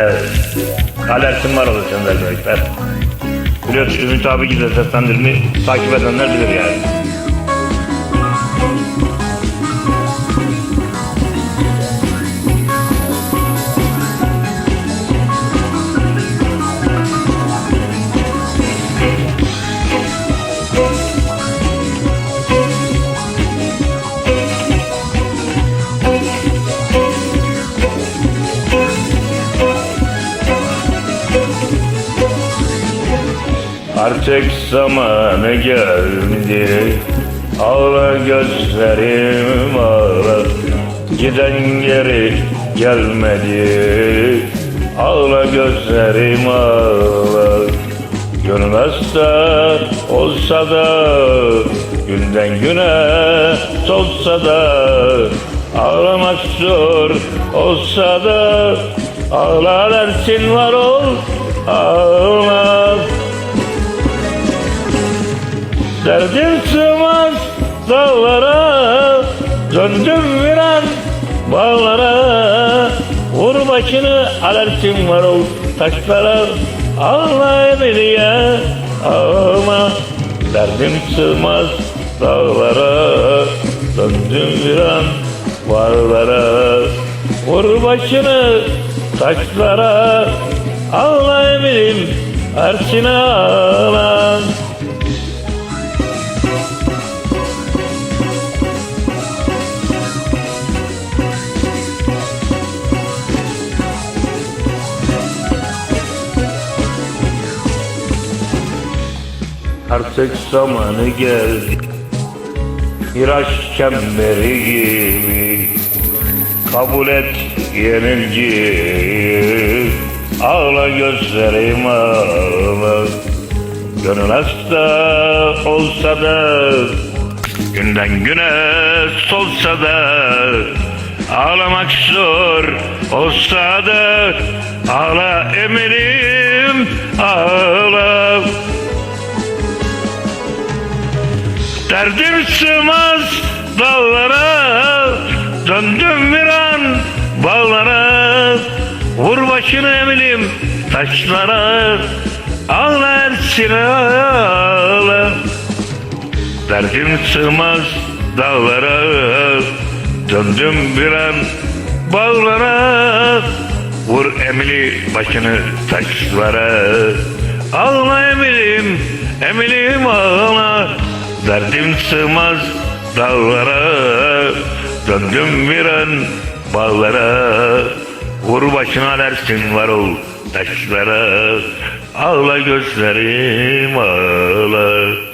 Evet. Alertin var olur sen demekler. Biliyorsun Ümit abi gibi seslendirmeyi takip edenler bilir yani. Artık zamanı geldi. Ağla gözlerim ağla. Giden geri gelmedi. Ağla gözlerim ağla. Gönül hasta olsa da Günden güne solsa da Ağlamak zor olsa da Ağla dersin var ol Ağla Derdim sığmaz dağlara Döndüm viran bağlara. Vur başını alertin var ol taşlara Ağla diye ağlama Derdim sığmaz dağlara Döndüm viran bağlara. Vur başını taşlara. Ağla eminim Ersin ağla Artık zamanı geldi. Miraç çemberi gibi. Kabul et yenilgiyi Ağla gözlerim ağla. Gönül hasta olsa da Günden güne solsa da Ağlamak zor olsa da Ağla eminim ağla Derdim sığmaz dağlara Döndüm bir an bağlara. Vur başını emilim taşlara Ağla Ersin ağla Derdim sığmaz dağlara Döndüm bir an bağlara. Vur emili başını taşlara. Ağla emilim, emilim ağla Derdim sığmaz dağlara Döndüm bir an bağlara. Vur başına dersin var ol taşlara Ağla gözlerim ağla